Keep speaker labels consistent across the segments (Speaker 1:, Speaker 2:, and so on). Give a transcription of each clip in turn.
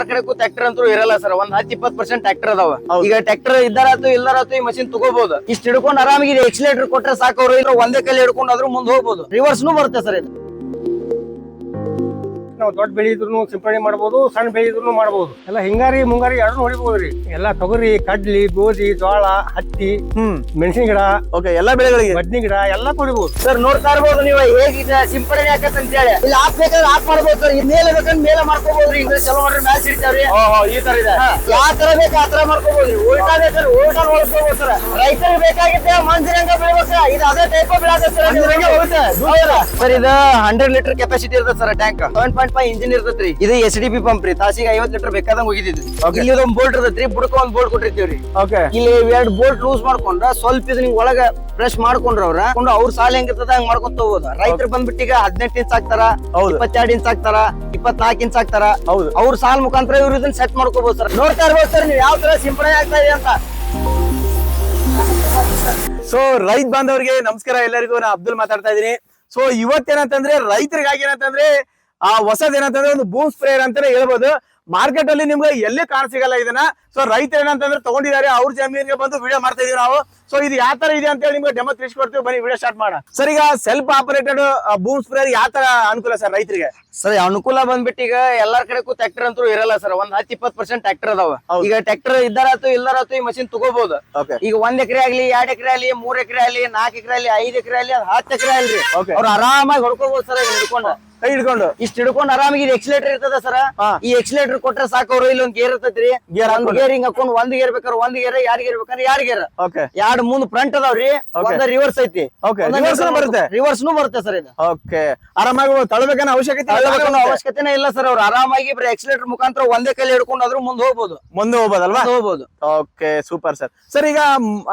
Speaker 1: ಎಲ್ಲಾರ್ ಕಡೆಗೂ ಟ್ರ್ಯಾಕ್ಟರ್ ಅಂತೂ ಇರಲ್ಲ ಸರ್ ಒಂದ್ ಹತ್ತು ಇಪ್ಪತ್ತು ಪರ್ಸೆಂಟ್ ಟ್ರ್ಯಾಕ್ಟರ್ ಅದಾವ. ಈಗ ಟ್ರ್ಯಾಕ್ಟರ್ ಇದ್ದಾರಾತು ಇಲ್ಲಾರಾತು ಈ ಮಷಿನ್ ತಗೋಬಹುದು ಇಷ್ಟ ಹಿಡ್ಕೊಂಡು ಆರಾಮಾಗಿ ಎಕ್ಸಿಲೇಟರ್ ಕೊಟ್ಟರೆ ಸಾಕು ಅವ್ರು ಇಲ್ಲ ಒಂದೇ ಕೈಲಿ ಹಿಡ್ಕೊಂಡು ಆದ್ರೂ ಮುಂದೆ ಹೋಗ್ಬೋದು. ರಿವರ್ಸ್ನು ಬರುತ್ತೆ ಸರ್ ಇದು.
Speaker 2: ನಾವು ದೊಡ್ಡ ಬೆಳೆ ಇದ್ರು ಸಿಂಪಡಣೆ ಮಾಡ್ಬೋದು ಸಣ್ಣ ಬೆಳೆ ಇದ್ರು ಮಾಡ್ಬೋದು. ಎಲ್ಲ ಹಿಂಗಾರಿ ಮುಂಗಾರಿ ಎರಡನ್ನೂ ಹೊಡಿಬಹುದು ರೀ ಎಲ್ಲ ತೊಗರಿ ಕಡ್ಲಿ ಗೋಧಿ ಜೋಳ ಹತ್ತಿ
Speaker 3: ಹ್ಮ್.
Speaker 2: ಮೆಣಸಿನ ಗಿಡ
Speaker 3: ಓಕೆ ಎಲ್ಲಾ ಬೆಳೆಗಳಿಗೆ?
Speaker 2: ಬದ್ನಿ ಗಿಡ ಎಲ್ಲ ಕೊಡಿಬಹುದು
Speaker 1: ಸರ್ ನೋಡ್ತಾ ಇರಬಹುದು ನೀವು ಹೇಗಿದೆ ಸಿಂಪಡಣೆ ಅಂತ ಹೇಳಿ. ಇಲ್ಲಿ ಆಫ್ ಬೇಕಾದ್ರೆ ಆಫ್ ಮಾಡ್ಬೋದು ಸರ್ ಮೇಲೆ ಬೇಕಂದ್ರೆ ಮೇಲೆ ಮಾಡ್ಕೋಬಹುದ್ರಿ ಈಗ ಚಲೋ ಮಾಡ್ರಿ ಮ್ಯಾಚ್ ಇರ್ತಾವ್ರಿ
Speaker 3: ಈ ತರ ಇದೆ.
Speaker 1: ಯಾವ ತರ ಬೇಕು ಆ ತರ ಮಾಡ್ಕೋಬಹುದು ಉಲ್ಟಾ ಬೇಕಾದ್ರೆ ಉಲ್ಟಾ ನೋಡ್ಕೋಬಹುದು ಸರ್ ರೈತರಿಗೆ ಬೇಕಾಗಿದ್ದೆ ಮಂಜಿರಂಗ ಬೆಳಿಬೇಕು ಇದು ಅದೇ ಟೈಪ್ ಬೆಳೆ ಸರ್. ಸರ್ ಇದು ಹಂಡ್ರೆಡ್ ಲೀಟರ್ ಕೆಪಾಸಿಟಿ ಇರುತ್ತೆ sir tank seven point five engine ಇರ್ತೈತ್ರಿ. ಇದು ಎಸ್ ಡಿ ಪಿ ಪಂಪ್ ರೀ. ತಾಸಿಗೆ ಐವತ್ ಲೀಟರ್ ಬೇಕಾದಂಗ
Speaker 3: ಹೋಗಿದ್ದು.
Speaker 1: ಇಲ್ಲಿ ಒಂದ್ ಬೋಲ್ಟ್ ಇರ್ತೈತ್ರಿ. ಬುಡಕ ಒಂದ್ ಬೋಲ್ಟ್ ಕೊಟ್ಟಿರ್ತೀವ್ರಿ.
Speaker 3: ಓಕೆ
Speaker 1: ಇಲ್ಲಿ ಎರಡು ಬೋಲ್ಟ್ ಲೂಸ್ ಮಾಡ್ಕೊಂಡ್ರ ಸ್ವಲ್ಪ ಇದು ನಿಮ್ಗೆ ಒಳಗ ಫ್ರೆಶ್ ಮಾಡ್ಕೊಂಡ್ರ ಅವ್ರ. ಕೊಂಡು ಅವ್ರ ಸಾಲ ಹೆಂಗಿರ್ತದ ಹಂಗ್ ಮಾಡ್ಕೊಂತ ಹೋಗೋದು ರೈತರು ಬಂದ್ಬಿಟ್ಟು ಈಗ ಹದಿನೆಂಟು ಇಂಚ್ ಹಾಕ್ತಾರ
Speaker 3: ಹೌದು.
Speaker 1: ಇಪ್ಪತ್ತೆರಡು ಇಂಚ್ ಹಾಕ್ತಾರ ಇಪ್ಪತ್ನಾಲ್ಕು ಇಂಚ್ ಹಾಕ್ತಾರ.
Speaker 3: ಹೌದು.
Speaker 1: ಅವ್ರ ಸಾಲ ಮುಖಾಂತರ ಇವ್ರು ಇದನ್ನ ಸೆಟ್ ಮಾಡ್ಕೋಬಹುದು ಸರ್ ನೋಡ್ತಾ ಇರ್ಬೋದು ಸರ್ ನೀವು ಯಾವ ತರ ಸಿಂಪಡಣೆ ಆಗ್ತಾ ಇದೆ ಅಂತ.
Speaker 3: ಸೊ ರೈತ ಬಾಂಧವರಿಗೆ ನಮಸ್ಕಾರ. ಎಲ್ಲರಿಗೂ ನಾ ಅಬ್ದುಲ್ ಮಾತಾಡ್ತಾ ಇದೀನಿ ಸೊ ಇವತ್ತೇನಂತಂದ್ರೆ ರೈತರಿಗಾಗಿ ಏನಂತಂದ್ರೆ ಆ ಹೊಸದ್ ಏನಂತಂದ್ರೆ ಒಂದು ಬೂಮ್ ಸ್ಪ್ರೇಯರ್ ಅಂತಾನೆ ಹೇಳ್ಬೋದು. ಮಾರ್ಕೆಟ್ ಅಲ್ಲಿ ನಿಮ್ಗೆ ಎಲ್ಲಿ ಕಾಣ ಸಿಗಲ್ಲ ಇದನ್ನ. ಸೊ ರೈತರು ಏನಂತಂದ್ರೆ ತಗೊಂಡಿದ್ದಾರೆ ಅವ್ರ ಜಮೀನಿಗೆ ಬಂದು ವಿಡಿಯೋ ಮಾಡ್ತಾ ಇದೀವಿ ನಾವು. ಸೊ ಇದು ಯಾವ ತರ ಇದೆ ಅಂತ ಹೇಳಿ ನಿಮ್ಗೆ ಡೆಮೋ ತಿಳಿಸ್ಕೊಡ್ತೀವಿ. ಬನ್ನಿ ವಿಡಿಯೋ ಸ್ಟಾರ್ಟ್ ಮಾಡ ಸರ್ ಈಗ ಸೆಲ್ಫ್ ಆಪರೇಟೆಡ್ ಬೂಮ್ ಸ್ಪ್ರೇಯರ್ ಯಾವ ತರ ಅನುಕೂಲ ಸರ್ ರೈತರಿಗೆ?
Speaker 1: ಸರ್ ಅನುಕೂಲ ಬಂದ್ಬಿಟ್ಟು ಈಗ ಎಲ್ಲಾರ್ ಕಡೆಗೂ ಟ್ರ್ಯಾಕ್ಟರ್ ಅಂತೂ ಇರಲ್ಲ ಸರ್ ಒಂದ್ ಹತ್ತು ಇಪ್ಪತ್ ಪರ್ಸೆಂಟ್ ಟ್ರ್ಯಾಕ್ಟರ್ ಅದಾವ. ಈಗ ಟ್ರ್ಯಾಕ್ಟರ್ ಇದ್ದಾರಾತು ಇಲ್ಲಾರಾತು ಈ ಮಷಿನ್ ತಗೋಬಹುದು
Speaker 3: ಓಕೆ
Speaker 1: ಈಗ ಒಂದ್ ಎಕರೆ ಆಗ್ಲಿ ಎರಡ್ ಎಕರೆ ಆಗ್ಲಿ ಮೂರ್ ಎಕರೆ ಆಗ್ಲಿ ನಾಲ್ಕ್ ಎಕರೆ ಆಗ್ಲಿ ಐದ್ ಎಕರೆ ಆಗ್ಲಿ ಹತ್ತು ಎಕರೆ ಅಲ್ರಿ.
Speaker 3: Okay.
Speaker 1: ಅವ್ರು ಆರಾಮಾಗಿ ಹೊಡ್ಕೋಬಹುದು ಸರ್ ಹಿಡ್ಕೊಂಡು
Speaker 3: ಕೈ ಹಿಡ್ಕೊಂಡು.
Speaker 1: ಇಷ್ಟ ಹಿಡ್ಕೊಂಡು ಆರಾಮಾಗಿ ಇದು ಎಕ್ಸಿಲೇಟರ್ ಇರ್ತದ ಸರ್. ಈ ಎಕ್ಸಿಲೇಟರ್ ಕೊಟ್ರೆ ಸಾಕು ಅವ್ರು ಇಲ್ಲಿ ಒಂದ್ ಗೇರ್ ಇರ್ತೈತ್ರಿ.
Speaker 3: ಗೇರ್
Speaker 1: ಒಂದ್. ಗೇರ್ ಹಿಂಗ್ ಹಾಕೊಂಡು ಒಂದ್ ಗೇರ್ ಬೇಕಾರ ಒಂದ್ ಗೇರ್ ಯಾರ್ ಗೇರ್ ಬೇಕಾದ್ರೆ ಯಾರ್ ಗೇರ್
Speaker 3: ಓಕೆ
Speaker 1: ಎರಡ್ ಮುಂದ್ ಫ್ರಂಟ್ ಅದಾವ್ರಿ. ಒಂದ್ ರಿವರ್ಸ್ ಐತಿ.
Speaker 3: ರಿವರ್ಸ್ reverse ನು ಬರುತ್ತೆ?
Speaker 1: ರಿವರ್ಸ್ನು ಬರುತ್ತೆ ಸರ್ ಇದು.
Speaker 3: ಓಕೆ ಆರಾಮಾಗಿ ತಳಬೇಕನ್ನ ಅವಶ್ಯಕತೆ
Speaker 1: ಅವಶ್ಯಕತೆನೇ ಇಲ್ಲ ಸರ್ ಅವ್ರು. ಆರಾಮಾಗಿ ಬರೀ ಎಕ್ಸಿಲೇಟರ್ ಮುಖಾಂತರ ಒಂದೇ ಕೈಲಿ ಹಿಡ್ಕೊಂಡು ಆದ್ರೂ ಮುಂದೆ ಹೋಗ್ಬೋದು.
Speaker 3: ಮುಂದೆ ಹೋಗ್ಬೋದಲ್ವಾ?
Speaker 1: ಹೋಗ್ಬೋದು.
Speaker 3: ಓಕೆ ಸೂಪರ್ ಸರ್ ಸರ್ ಈಗ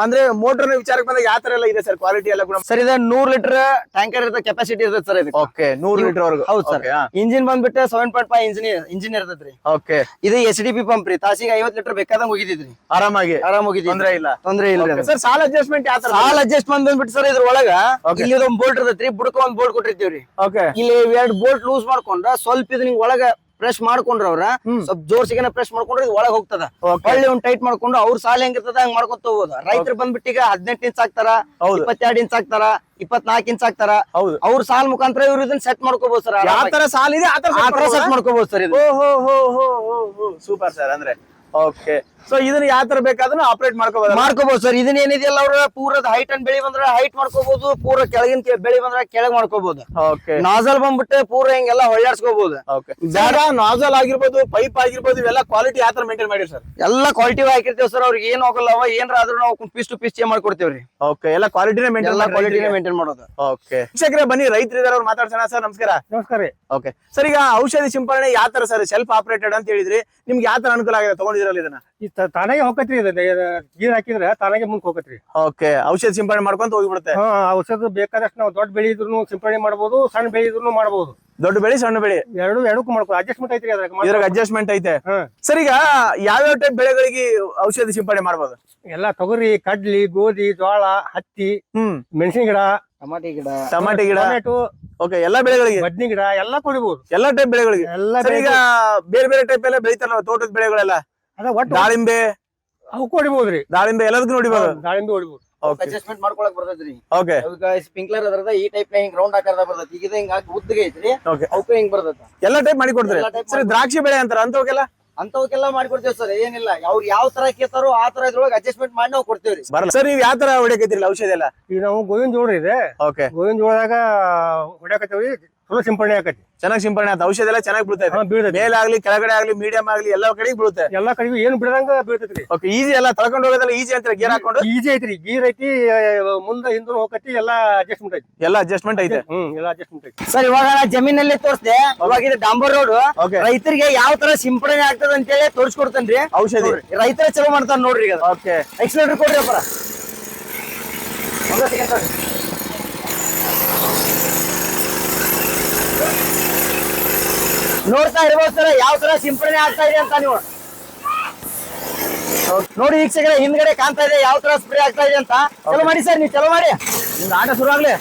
Speaker 3: ಅಂದ್ರೆ ಮೋಟರ್ ವಿಚಾರಕ್ಕೆ ಬಂದಾಗ ಯಾವ ತರ ಎಲ್ಲ ಇದೆ ಸರ್ ಕ್ವಾಲಿಟಿ ಎಲ್ಲ ಕೂಡ
Speaker 1: ಸರ್ ಇದು ನೂರ್ ಲೀಟರ್ ಟ್ಯಾಂಕರ್ ಇರೋ ಕೆಪಾಸಿಟಿ ಇರುತ್ತೆ ಸರ್ ಇದು.
Speaker 3: ಓಕೆ ನೂರ್ ಲೀಟರ್ ವರೆಗೂ
Speaker 1: ಹೌದು ಸರ್. ಇಂಜಿನ್ ಬಂದ್ಬಿಟ್ಟು seven point five engine engine ಇರ್ತದ್ರಿ.
Speaker 3: ಓಕೆ
Speaker 1: ಇದು ಎಸ್ ಡಿ ಪಿ ಪಂಪ್ ರೀ. ತಾಸಿಗೆ ಐವತ್ ಲೀಟರ್ ಬೇಕಾದಂಗ್ ಹೋಗಿದ್ರಿ
Speaker 3: ಆರಾಮಾಗಿ?
Speaker 1: ಆರಾಮ್ ಹೋಗಿದ್ರಿ
Speaker 3: ತೊಂದ್ರೆ ಇಲ್ಲ?
Speaker 1: ತೊಂದ್ರೆ ಇಲ್ಲ
Speaker 3: ಸರ್ ಸಾಲ ಅಡ್ಜಸ್ಟ್ಮೆಂಟ್ ಯಾವ
Speaker 1: ಸಾಲ ಅಡ್ಜಸ್ಟ್ಮೆಂಟ್ ಬಂದ್ಬಿಟ್ಟು ಸರ್ ಇದ್ರ ಒಳಗ. ಇಲ್ಲಿ ಒಂದ್ ಬೋಲ್ಟ್ ಇರ್ತೈತ್ರಿ. ಬುಡಕ ಒಂದ್ ಬೋಲ್ಟ್ ಕೊಟ್ಟಿರ್ತೀವ್ರಿ.
Speaker 3: ಓಕೆ
Speaker 1: ಇಲ್ಲಿ ಎರಡ್ ಬೋಲ್ಟ್ ಲೂಸ್ ಮಾಡ್ಕೊಂಡ್ರ ಸ್ವಲ್ಪ ಇದು ನಿಂಗ್ ಒಳಗ ಪ್ರೆಸ್ ಮಾಡ್ಕೊಂಡ್ರ ಅವ್ರ. ಸ್ವಲ್ಪ ಜೋರ್ಸಿಗೆ ಪ್ರೆಸ್ ಮಾಡ್ಕೊಂಡ್ರೆ ಇದು ಒಳಗ್ ಹೋಗ್ತದ.
Speaker 3: ಹಳ್ಳಿ
Speaker 1: ಒಳ್ಳೆ ಒಂದ್ ಟೈಟ್ ಮಾಡ್ಕೊಂಡು ಅವ್ರ ಸಾಲ ಹೆಂಗಿರ್ತದ ಹಂಗ್ ಮಾಡ್ಕೊಂತ ಹೋಗೋದು ರೈತರು ಬಂದ್ಬಿಟ್ಟು ಈಗ ಹದಿನೆಂಟು ಇಂಚ್ ಹಾಕ್ತಾರ. ಇಪ್ಪತ್ತೆರಡು ಇಂಚ್ ಹಾಕ್ತಾರ ಇಪ್ಪತ್ನಾಲ್ಕು ಇಂಚ್ ಹಾಕ್ತಾರ. ಅವ್ರ ಸಾಲ ಮುಖಾಂತರ ಇವ್ರು ಇದನ್ನ ಸೆಟ್ ಮಾಡ್ಕೋಬಹುದು ಸರ್
Speaker 3: ಯಾವ ತರ ಸಾಲ ಇದೆ ಆ ತರ
Speaker 1: ಸೆಟ್ ಮಾಡ್ಕೋಬಹುದು ಸರ್ ಇದು.
Speaker 3: ಸೂಪರ್ ಸರ್ ಅಂದ್ರೆ ಓಕೆ ಸೊ ಇದನ್ನ ಯಾವ ತರ ಬೇಕಾದ್ರೂ ಆಪರೇಟ್ ಮಾಡ್ಕೋಬಹುದು
Speaker 1: ಮಾಡ್ಕೋಬಹುದು ಸರ್ ಇದನ್ನ ಏನಿದೆಯಲ್ಲ ಅವ್ರ ಪೂರದ ಹೈಟ್ ಅಂಡ್ ಬೆಳಿ ಬಂದ್ರ ಹೈಟ್ ಮಾಡ್ಕೋಬಹುದು ಪೂರ ಕೆಳಗಿನ ಕೆ- ಬೆಳಿ ಬಂದ್ರ ಕೆಳಗ್ ಮಾಡ್ಕೋಬಹುದು
Speaker 3: ಓಕೆ
Speaker 1: ನಾಜಲ್ ಬಂದ್ಬಿಟ್ಟು ಪೂರ ಹಿಂಗೆಲ್ಲ ಹೊಳ್ಳಾಡ್ಸ್ಕೋಬಹುದು
Speaker 3: ಓಕೆ ಜಾಗ ನಾಜಲ್ ಆಗಿರ್ಬೋದು ಪೈಪ್ ಆಗಿರ್ಬೋದು ಇವೆಲ್ಲ ಕ್ವಾಲಿಟಿ ಯಾವ ತರ ಮೇಂಟೈನ್ ಮಾಡಿರಿ ಸರ್
Speaker 1: ಎಲ್ಲ ಕ್ವಾಲಿಟಿ ಹಾಕಿರ್ತೇವೆ ಸರ್ ಅವ್ರಿಗೆ ಏನ್ ಹೋಗಲ್ಲ ಅವ ಏನ್ರ ಆದ್ರೂ ನಾವು ಪೀಸ್ ಟು ಪೀಸ್ ಚೇಂಜ್ ಮಾಡ್ಕೊಡ್ತೇವ್ರಿ
Speaker 3: ಓಕೆ ಎಲ್ಲ ಕ್ವಾಲಿಟಿನೇ ಮೇಂಟೈನ್
Speaker 1: ಎಲ್ಲ ಕ್ವಾಲಿಟಿನೇ ಮೇಂಟೈನ್ ಮಾಡೋದು.
Speaker 3: ಓಕೆ ಶಿಕ್ಷಕರೇ ಬನ್ನಿ ರೈತರು ಇದಾರೆ ಅವ್ರು ಮಾತಾಡ್ಸೋಣ ಸರ್ ನಮಸ್ಕಾರ.
Speaker 2: ನಮಸ್ಕಾರ
Speaker 3: ಓಕೆ ಸರ್ ಈಗ ಔಷಧಿ ಸಿಂಪಡಣೆ ಯಾವ ತರ ಸರ್ ಸೆಲ್ಫ್ ಆಪರೇಟೆಡ್ ಅಂತ ಹೇಳಿದ್ರಿ. ನಿಮ್ಗೆ ಯಾವ ತರ ಅನುಕೂಲ ಆಗಿದೆ? ತಗೊಂಡಿದ್ರಲ್ಲ ಇದನ್ನ?
Speaker 2: ಈ ತ- ತಾನಾಗೆ ಹೋಗತ್ರಿ ಇದು. ನೀರ್ ಹಾಕಿದ್ರೆ ತಾನಾಗೆ ಮುಂದೆ ಹೋಗತ್ರಿ.
Speaker 3: ಓಕೆ ಔಷಧ ಸಿಂಪಡಣೆ ಮಾಡ್ಕೊಂತ ಹೋಗ್ಬಿಡುತ್ತೆ?
Speaker 2: ಹಾ ಔಷಧ ಬೇಕಾದಷ್ಟು ನಾವು ದೊಡ್ಡ ಬೆಳಿ ಇದ್ರು ಸಿಂಪಡಣೆ ಮಾಡ್ಬೋದು ಸಣ್ಣ ಬೆಳಿ ಇದ್ರು ಮಾಡಬಹುದು
Speaker 3: ದೊಡ್ಡ ಬೆಳೆ ಸಣ್ಣ ಬೆಳೆ?
Speaker 2: ಎರಡು ಎರಡಕ್ಕೂ ಮಾಡ್ಬೋದು ಅಡ್ಜಸ್ಟ್ಮೆಂಟ್ ಐತ್ರಿ ಅದ್ರಾಗ
Speaker 3: ಇದ್ರಾಗ. ಅಡ್ಜಸ್ಟ್ಮೆಂಟ್ ಐತೆ.
Speaker 2: ಹಾ.
Speaker 3: ಸರ್ ಈಗ ಯಾವ್ಯಾವ ಟೈಪ್ ಬೆಳೆಗಳಿಗೆ ಔಷಧಿ ಸಿಂಪಡಣೆ ಮಾಡ್ಬೋದು?
Speaker 2: ಎಲ್ಲಾ ತೊಗರಿ ಕಡ್ಲಿ ಗೋಧಿ ಜೋಳ ಹತ್ತಿ
Speaker 3: ಹ್ಮ್.
Speaker 2: ಮೆಣಸಿನ ಗಿಡ
Speaker 1: ಟಮಾಟಿ ಗಿಡ.
Speaker 3: ಟಮಾಟೆ ಗಿಡ.
Speaker 2: ಟೊಮೆಟೊ
Speaker 3: ಓಕೆ ಎಲ್ಲಾ ಬೆಳೆಗಳಿಗೆ?
Speaker 2: ಬದ್ನಿ ಗಿಡ ಎಲ್ಲಾ ಕೊಡಿಬಹುದು
Speaker 3: ಎಲ್ಲಾ ಟೈಪ್ ಬೆಳೆಗಳಿಗೆ?
Speaker 2: ಎಲ್ಲಾ
Speaker 3: ಸರ್ ಈಗ ಬೇರೆ ಬೇರೆ ಟೈಪ್ ಎಲ್ಲ ಬೆಳಿತಾರಲ್ಲ ತೋಟದ ಬೆಳೆಗಳೆಲ್ಲ?
Speaker 2: ಅದ ಒಟ್ಟು
Speaker 3: ದಾಳಿಂಬೆ.
Speaker 2: ಅವು ಹೊಡಿಬಹುದ್ರಿ
Speaker 3: ದಾಳಿಂಬೆ ಎಲ್ಲದಕ್ಕೂ ನೋಡಿಬಹುದು
Speaker 2: ದಾಳಿಂಬೆ ಹೊಡಿಬಹುದು
Speaker 3: ಓಕೆ
Speaker 1: ಅಡ್ಜಸ್ಟ್ಮೆಂಟ್ ಮಾಡ್ಕೊಳಕ್ ಬರ್ತೈತ್ರಿ.
Speaker 3: ಓಕೆ
Speaker 1: ಅದಕ್ಕ ಸ್ಪ್ರಿಂಕ್ಲರ್ ಅದ್ರದ ಈ ಟೈಪ್ ಹಿಂಗ್ ರೌಂಡ್ ಆಕಾರದ ಬರ್ತೈತಿ. ಈಗ ಹಿಂಗ ಉದ್ದಗೆ ಐತ್ರಿ.
Speaker 3: ಓಕೆ
Speaker 1: ಅವಕ್ಕೆ ಹಿಂಗ್ ಬರ್ತೈತಿ.
Speaker 3: ಎಲ್ಲಾ ಟೈಪ್ ಮಾಡಿ ಕೊಡ್ತಾರೆ. ಸರ್ ದ್ರಾಕ್ಷಿ ಬೆಳೆ ಅಂತಾರ ಅಂತವಕ್ಕೆಲ್ಲ
Speaker 1: ಅಂತವಕ್ಕೆಲ್ಲ ಮಾಡ್ಕೊಡ್ತೇವ್ ಸರ್ ಏನಿಲ್ಲ. ಅವ್ರು ಯಾವ ತರ ಕೇಳ್ತಾರೋ ಆ ತರ ಇದ್ರೊಳಗೆ ಅಡ್ಜಸ್ಟ್ಮೆಂಟ್ ಮಾಡಿ ನಾವು ಕೊಡ್ತೇವ್ರಿ.
Speaker 3: ಬರಲ್ಲ. ಸರ್ ನೀವು ಯಾವ ತರ ಹೊಡಿಯಕೈತಿರಲ್ಲ ಔಷಧಿ ಎಲ್ಲ?
Speaker 2: ಈಗ ನಾವು ಗೋವಿನ ಜೋಳ ಇದೆ.
Speaker 3: ಓಕೆ
Speaker 2: ಗೋವಿನ ಜೋಳದಾಗ ಹೊಡ್ಯಾಕತ್ತೇವ್ರಿ. ಚಲೋ ಸಿಂಪಡಣೆ ಆಕತಿ.
Speaker 3: ಚೆನ್ನಾಗಿ ಸಿಂಪರಣೆ ಆತ. ಔಷಧ ಎಲ್ಲ ಚೆನ್ನಾಗಿ ಬಿಡುತ್ತೆ
Speaker 2: ಬೀಳ್ತೈತಿ.
Speaker 3: ಮೇಲೆ ಆಗ್ಲಿ ಕೆಳಗಡೆ ಆಗ್ಲಿ ಮೀಡಿಯಂ ಆಗ್ಲಿ ಎಲ್ಲ ಕಡೆ ಬೀಳುತ್ತೆ
Speaker 2: ಎಲ್ಲಾ ಕಡೆಗೂ ಏನು ಬಿಡದಂಗ ಬೀಳ್ತೈತಿ
Speaker 3: ಓಕೆ ಈಜಿ ಎಲ್ಲ ತಳ್ಕೊಂಡು ಹೋಗೋದಲ್ಲ ಈಜಿ ಅಂತ ಗೇರ್ ಹಾಕೊಂಡು?
Speaker 2: ಈಜಿ ಐತ್ರಿ. ಗೀರ್ ಐತಿ ಮುಂದ ಹಿಂದೆ ಹೋಗತಿ ಎಲ್ಲಾ ಅಡ್ಜಸ್ಟ್ಮೆಂಟ್ ಐತಿ.
Speaker 3: ಎಲ್ಲ ಅಡ್ಜಸ್ಟ್ಮೆಂಟ್ ಐತೆ.
Speaker 2: ಹ್ಮ್ ಎಲ್ಲಾ ಅಡ್ಜಸ್ಟ್ಮೆಂಟ್ ಐತಿ.
Speaker 1: ಸರ್ ಇವಾಗ ಜಮೀನಲ್ಲಿ ತೋರಿಸ್ದೆ. ಇವಾಗ ಇದು ಡಾಂಬರ್ ರೋಡ್. ರೈತರಿಗೆ ಯಾವ ತರ ಸಿಂಪಡಣೆ ಆಗ್ತದ ಅಂತೇಳಿ ತೋರಿಸ್ಕೊಡ್ತೇನ್ರಿ.
Speaker 3: ಔಷಧಿ.
Speaker 1: ರೈತರ ಚಲೋ ಮಾಡ್ತಾರ ನೋಡ್ರಿ ಈಗ.
Speaker 3: ಓಕೆ.
Speaker 1: ಎಕ್ಸ್ಲೇಟರ್ ಕೊಡ್ರಿ ಅಪ್ಪರ. ನೋಡ್ತಾ ಇರ್ಬೋದು ಸರ್ ಯಾವ ತರ ಸಿಂಪಡಣೆ ಆಗ್ತಾ ಇದೆ ಅಂತ ನೀವು. ನೋಡಿ ವೀಕ್ಷಕರೇ ಹಿಂದ್ಗಡೆ ಕಾಣ್ತಾ ಇದೆ ಯಾವ ತರ ಸ್ಪ್ರೇ ಆಗ್ತಾ ಇದೆ ಅಂತ. ಚಲೋ ಮಾಡಿ ಸರ್ ನೀವು ಚಲೋ ಮಾಡಿ.
Speaker 3: ನಿಮ್ದು ಆಟ ಶುರು ಆಗ್ಲಿ.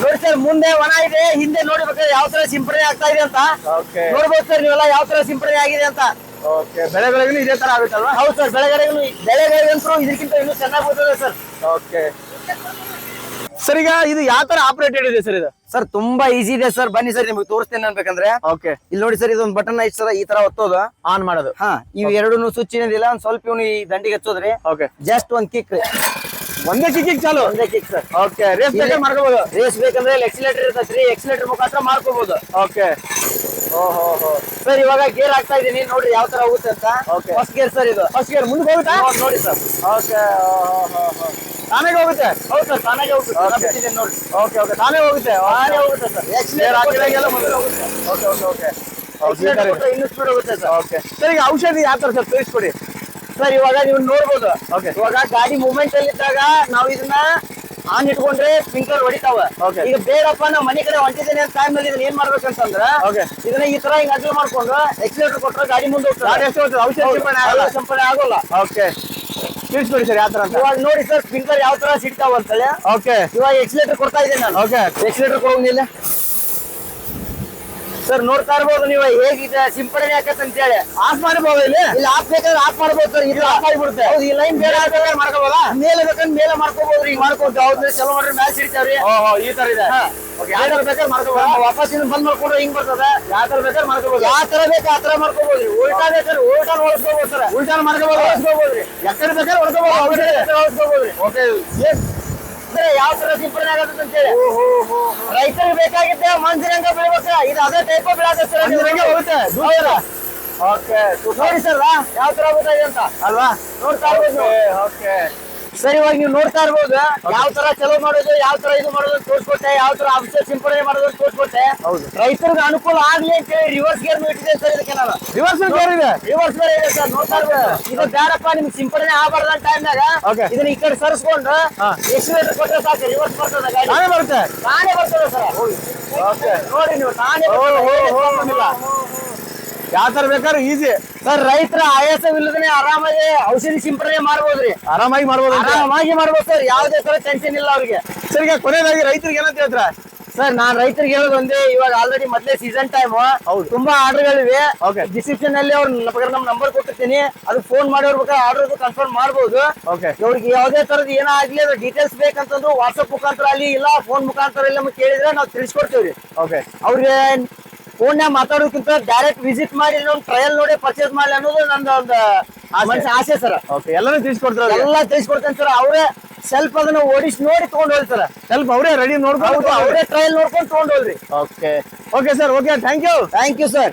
Speaker 1: ನೋಡಿ ಸರ್ ಮುಂದೆ ಒಣ ಇದೆ ಹಿಂದೆ ನೋಡ್ಬೇಕಾದ್ರೆ ಯಾವ ತರ ಸಿಂಪಡಣೆ ಆಗ್ತಾ ಇದೆ ಅಂತ. ನೋಡ್ಬೋದು ಸರ್ ನೀವೆಲ್ಲ ಯಾವ ತರ ಸಿಂಪಡಣೆ ಆಗಿದೆ ಅಂತ.
Speaker 3: ಬೆಳೆಗಳಿಗೂ ಇದೇ ತರ ಆಗುತ್ತಲ್ವಾ?
Speaker 1: ಹೌದು ಸರ್ ಬೆಳೆಗಳಿಗೂ ಬೆಳೆಗಳಿಗಂತೂ ಇದಕ್ಕಿಂತ ಇನ್ನೂ ಚೆನ್ನಾಗಿ ಬರ್ತದೆ ಸರ್.
Speaker 3: ಓಕೆ. ಸರ್ ಈಗ ಇದು ಯಾವ ತರ ಆಪರೇಟೆಡ್ ಇದೆ ಸರ್ ಇದು?
Speaker 1: ಸರ್ ತುಂಬಾ ಈಸಿ ಇದೆ ಸರ್ ಬನ್ನಿ ಸರ್ ನಿಮ್ಗೆ ತೋರಿಸ್ತೇನೆ ಅನ್ಬೇಕಂದ್ರೆ
Speaker 3: ಓಕೆ
Speaker 1: ಇಲ್ಲಿ ನೋಡಿ ಸರ್ ಇದೊಂದು ಬಟನ್ ಐತ್ ಸರ್ ಈ ತರ ಒತ್ತೋದು.
Speaker 3: ಆನ್ ಮಾಡೋದು.
Speaker 1: ಹಾ ಇವ್ ಎರಡು ಸ್ವಿಚ್ ಏನಿಲ್ಲ ಒಂದ್ ಸ್ವಲ್ಪ ಇವನು ಈ ದಂಡಿಗೆ ಹಚ್ಚೋದ್ರಿ.
Speaker 3: ಓಕೆ
Speaker 1: ಜಸ್ಟ್ ಒಂದ್ ಕಿಕ್
Speaker 3: ಒಂದೇ ಕಿಕ್ಕಿಗೆ ಚಾಲು?
Speaker 1: ಒಂದೇ ಕಿಕ್ ಸರ್
Speaker 3: ಓಕೆ ರೇಸ್ ಬೇಕಾದ್ರೆ ಮಾಡ್ಕೋಬಹುದು
Speaker 1: ರೇಸ್ ಬೇಕಂದ್ರೆ ಇಲ್ಲಿ ಎಕ್ಸಿಲೇಟರ್ ಇರ್ತೈತ್ರಿ ಎಕ್ಸಿಲೇಟರ್ ಮುಖಾಂತರ ಮಾಡ್ಕೋಬಹುದು
Speaker 3: ಓಕೆ ಓಹೋ ಹೋ
Speaker 1: ಸರ್ ಇವಾಗ ಗೇರ್ ಆಗ್ತಾ ಇದೀನಿ ನೋಡ್ರಿ ಯಾವ ತರ ಹೋಗುತ್ತೆ ಅಂತ. ಫಸ್ಟ್ ಗೇರ್ ಸರ್ ಇದು.
Speaker 3: ಫಸ್ಟ್ ಗೇರ್ ಮುಂದೆ ಹೋಗುತ್ತಾ?
Speaker 1: ನೋಡ್- ನೋಡಿ ಸರ್
Speaker 3: ಓಕೆ ತಾನೇ ಹೋಗುತ್ತೆ?
Speaker 1: ಹೌದು ಸರ್ ತಾನಾಗೆ ಹೋಗುತ್ತೆ. ನೋಡಿ.
Speaker 3: ಓಕೆ ಓಕೆ ತಾನೇ ಹೋಗುತ್ತೆ?
Speaker 1: ತಾನೇ ಹೋಗುತ್ತೆ ಸರ್.
Speaker 3: ಗೇರ್
Speaker 1: ಎಕ್ಸಿಲೇಟರ್
Speaker 3: ಹಾಕಿದಾಗೆಲ್ಲ
Speaker 1: ಮುಂದೆ
Speaker 3: ಮುಂದೆ
Speaker 1: ಹೋಗುತ್ತೆ.
Speaker 3: ಓಕೆ ಓಕೆ ಓಕೆ
Speaker 1: ಇನ್ನೂ ಸ್ಪೀಡ್ ಹೋಗುತ್ತೆ ಸರ್.
Speaker 3: ಓಕೆ ಸರ್ ಈಗ ಔಷಧಿ ಯಾವ ತರ ಸರ್ ತಿಳಿಸ್ಕೊಡಿ
Speaker 1: ಸರ್ ಇವಾಗ ನೀವು ನೋಡ್ಬೋದು.
Speaker 3: ಓಕೆ
Speaker 1: ಇವಾಗ ಗಾಡಿ ಮೂವ್ಮೆಂಟ್ ಅಲ್ಲಿ ಇದ್ದಾಗ ನಾವು ಇದನ್ನ ಆನ್ ಇಟ್ಕೊಂಡ್ರೆ ಸ್ಪಿಂಕರ್ ಹೊಡಿತಾವ. ಈಗ ಬೇಡಪ್ಪ ನಾವು ಮನೆ ಕಡೆ ಹೊಂಟಿದ್ದೇನೆ ಅಂತ ಟೈಮ್ ಅಲ್ಲಿ ಇದನ್ನ ಏನ್ ಮಾಡ್ಬೇಕಂತಂದ್ರ
Speaker 3: Okay.
Speaker 1: ಇದನ್ನ ಈ ತರ ಹಿಂಗ್ ಅಡ್ಜಲ್ ಮಾಡ್ಕೊಂಡು ಎಕ್ಸಿಲೇಟರ್ ಕೊಟ್ಟರೆ ಗಾಡಿ ಮುಂದೆ
Speaker 3: ಹೋಗ್ತಾರೆ ಔಷಧಿ ಸಿಂಪಡಣೆ ಆಗೋಲ್ಲ? ಓಕೆ ತಿಳಿಸ್ಕೊಡಿ ಸರ್ ಯಾವ ತರ ಅಂತ.
Speaker 1: ಇವಾಗ ನೋಡಿ ಸರ್ ಸ್ಪ್ರಿಂಕ್ಲರ್ ಯಾವ ತರ ಸಿಗ್ತಾವ ಅಂತೇಳಿ.
Speaker 3: ಓಕೆ
Speaker 1: ಇವಾಗ ಎಕ್ಸಿಲೇಟರ್ ಕೊಡ್ತಾ ಇದ್ದೇನೆ ನಾನು.
Speaker 3: Okay
Speaker 1: accelerator ಕೊಡೋಂಗಿಲ್ಲ. ಸರ್ ನೋಡ್ತಾ ಇರ್ಬೋದು ನೀವು ಹೇಗಿದೆ? ಸಿಂಪಡಣೆ ಆಕತ್ ಅಂತ ಹೇಳಿ
Speaker 3: ಆಫ್ ಮಾಡಬಹುದು ಇಲ್ಲಿ?
Speaker 1: ಇಲ್ಲಿ ಆಫ್ ಬೇಕಾದ್ರೆ ಆಫ್ ಮಾಡ್ಬೋದು ಸರ್ ಇಲ್ಲಿ ಆಫ್ ಆಗಿಬಿಡುತ್ತೆ. ಹೌದು ಈ ಲೈನ್ ಬೇರೆ ಆಗ್ಬೇಕಾದ್ರೆ ಮಾಡ್ಕೋಬೋದಾ? ಮೇಲೆ ಬೇಕಂದ್ರೆ ಮೇಲೆ ಮಾಡ್ಕೋಬಹುದು ಈಗ ಮಾಡ್ಕೊಂಡು ಹೌದು ಚಲೋ ಮಾಡ್ರಿ ಮ್ಯಾಚ್ ಹಿಡಿತಾವ್ರಿ
Speaker 3: ಓಹೋ ಈ ತರ ಇದೆ. ಯಾವ್ದಾರ ಬೇಕಾದ್ರೆ ಮಾಡ್ಕೋಬಹುದು
Speaker 1: ವಾಪಸ್ ಇನ್ನು ಬಂದ್ ಮಾಡ್ಕೊಂಡ್ರೆ ಹಿಂಗ್ ಬರ್ತದೆ.
Speaker 3: ಯಾವ ತರ ಬೇಕಾದ್ರೆ ಮಾಡ್ಕೋಬಹುದು
Speaker 1: ಯಾವ ತರ ಬೇಕು ಆ ತರ ಮಾಡ್ಕೋಬಹುದು ಉಲ್ಟಾ ಬೇಕಾದ್ರೆ ಉಲ್ಟಾ ಹೊಡ್ಸ್ಕೋಬಹುದು ಸರ್
Speaker 3: ಉಲ್ಟಾ ಮಾಡ್ಕೋಬಹುದು
Speaker 1: ಹೊಳಸ್ಕೋಬಹುದ್ರಿ
Speaker 3: ಎಕಡೆ ಬೇಕಾದ್ರೆ ಹೊಡ್ಕೋಬಹುದು ಔಷಧಿ
Speaker 1: ಹೊಳಸ್ಕೋಬಹುದ್ರಿ
Speaker 3: ಓಕೆ
Speaker 1: ಅಂದ್ರೆ ಯಾವ ತರ ಸಿಂಪಡಣೆ ಆಗತ್ತೆ ಅಂತ ಹೇಳಿ. ರೈತರಿಗೆ ಬೇಕಾಗಿದ್ದೆ ಮಂಜಿರಂಗ ಬೆಳಿಬೇಕ. ಇದು ಅದೇ ಟೈಪ್
Speaker 3: ಮಂಜಿರಂಗ ಹೋಗುತ್ತೆ. ಓಕೆ
Speaker 1: ನೋಡಿ ಸರ್ ಯಾವ ತರ ಇದೆ ಅಂತ?
Speaker 3: ಅಲ್ವಾ?
Speaker 1: ನೋಡ್ತಾ
Speaker 3: ಓಕೆ
Speaker 1: ಸರ್ ಇವಾಗ ನೀವು ನೋಡ್ತಾ ಇರ್ಬೋದು ಯಾವ ತರ ಚಲೋ ಮಾಡೋದು ಯಾವ ತರ ಇದು ಮಾಡೋದು ತೋರಿಸ್ಕೊಟ್ಟೆ ಯಾವ ತರ ಔಷಧ ಸಿಂಪಡಣೆ ಮಾಡೋದು ತೋರಿಸ್ಕೊಟ್ಟೆ. ರೈತರಿಗೆ ಅನುಕೂಲ ಆಗ್ಲಿ ಅಂತ ಹೇಳಿ ರಿವರ್ಸ್ ಗೇರ್ ಇಟ್ಟಿದೆ ಸರ್ ಇದಕ್ಕೆ ನಾನು
Speaker 3: ರಿವರ್ಸ್ ಗೇರ್ ಇದೆ
Speaker 1: ರಿವರ್ಸ್ ಗೇರ್ ಇದೆ ಸರ್ ನೋಡ್ತಾ ಇರ್ಬೋದು ಇದು ಬೇಡಪ್ಪ ನಿಮ್ಗೆ ಸಿಂಪಡಣೆ ಆಗಬಾರ್ದ ಟೈಮ್ನಾಗ ಇದನ್ನ ಈ ಕಡೆ ಸರಿಸ್ಕೊಂಡು ಎಷ್ಟು ಕೊಟ್ಟರೆ ಸಾಕು ರಿವರ್ಸ್ ಬರ್ತದೆ
Speaker 3: ನಾನೇ ಬರುತ್ತೆ
Speaker 1: ತಾನೇ ಬರ್ತದೆ ಸರ್
Speaker 3: ಓಕೆ
Speaker 1: ನೋಡಿ ನೀವು ತಾನೇ
Speaker 3: ಯಾವ ತರ ಬೇಕಾದ್ರೆ ಈಸಿ
Speaker 1: ಸರ್ ರೈತರ ಆಯಾಸವಿಲ್ಲದೇ ಆರಾಮಾಗಿ ಔಷಧಿ ಸಿಂಪಡಣೆ ಮಾಡ್ಬೋದ್ರಿ.
Speaker 3: ಆರಾಮಾಗಿ ಮಾಡ್ಬೋದು.
Speaker 1: ಆರಾಮಾಗಿ ಮಾಡ್ಬೋದು ಸರ್ ಯಾವುದೇ ತರ ಟೆನ್ಷನ್ ಇಲ್ಲ ಅವ್ರಿಗೆ.
Speaker 3: ಸರ್ ಈಗ ಕೊನೆಯದಾಗಿ ರೈತರಿಗೆ ಏನಂತ ಹೇಳ್ತಾರೆ?
Speaker 1: ಸರ್ ನಾನ್ ರೈತರಿಗೆ ಹೇಳೋದು ಒಂದೇ ಇವಾಗ ಆಲ್ರೆಡಿ ಮೊದಲೇ ಸೀಸನ್ ಟೈಮ್
Speaker 3: ಹೌದು.
Speaker 1: ತುಂಬಾ ಆರ್ಡರ್ಗಳಿವೆ
Speaker 3: ಗಳಿವೆ.
Speaker 1: ಡಿಸ್ಕ್ರಿಪ್ಷನ್ ಅಲ್ಲಿ ಅವ್ರ ನಮ್ಮ ನಂಬರ್ ಕೊಟ್ಟಿರ್ತೀನಿ. ಅದು ಫೋನ್ ಮಾಡಿ ಬೇಕಾದ್ರೆ ಆರ್ಡರ್ ಕನ್ಫರ್ಮ್ ಮಾಡಬಹುದು
Speaker 3: ಓಕೆ.
Speaker 1: ಇವ್ರಿಗೆ ಯಾವುದೇ ತರದ ಏನಾಗ್ಲಿ ಆಗ್ಲಿ ಅದು ಡೀಟೇಲ್ಸ್ ಬೇಕಂತಂದ್ರು ವಾಟ್ಸ್ಆಪ್ ಮುಖಾಂತರ ಅಲ್ಲಿ ಇಲ್ಲ ಫೋನ್ ಮುಖಾಂತರ ಎಲ್ಲ ನಮ್ಗೆ ಕೇಳಿದ್ರೆ ನಾವು ತಿಳಿಸ್ಕೊಡ್ತೀವಿ
Speaker 3: ಓಕೆ.
Speaker 1: ಫೋನ್ಯಾಗ ಮಾತಾಡೋಕ್ಕಿಂತ ಡೈರೆಕ್ಟ್ ವಿಸಿಟ್ ಮಾಡಿ ಒಂದು ಟ್ರಯಲ್ ನೋಡಿ ಪರ್ಚೇಸ್ ಮಾಡಿ ಅನ್ನೋದು ನಂದು ಒಂದು ಮನಸ್ಸಿನ ಆಸೆ ಸರ್
Speaker 3: ಓಕೆ ಎಲ್ಲಾನು ತಿಳಿಸ್ಕೊಡ್ತಾರೆ
Speaker 1: ಎಲ್ಲ ತಿಳಿಸ್ಕೊಡ್ತೇನೆ ಸರ್ ಅವರೇ ಸ್ವಲ್ಪ ಅದನ್ನ ಓಡಿಸಿ ನೋಡಿ ತಗೊಂಡ್ ಹೋಗಿ ಸರ್
Speaker 3: ಸ್ವಲ್ಪ ಅವರೇ ರೆಡಿ ನೋಡ್ಕೊಂಡು
Speaker 1: ಅವರೇ ಟ್ರಯಲ್ ನೋಡ್ಕೊಂಡು ತಗೊಂಡ್ ಹೋಗ್ರಿ
Speaker 3: okay okay sir okay thank you
Speaker 1: thank you sir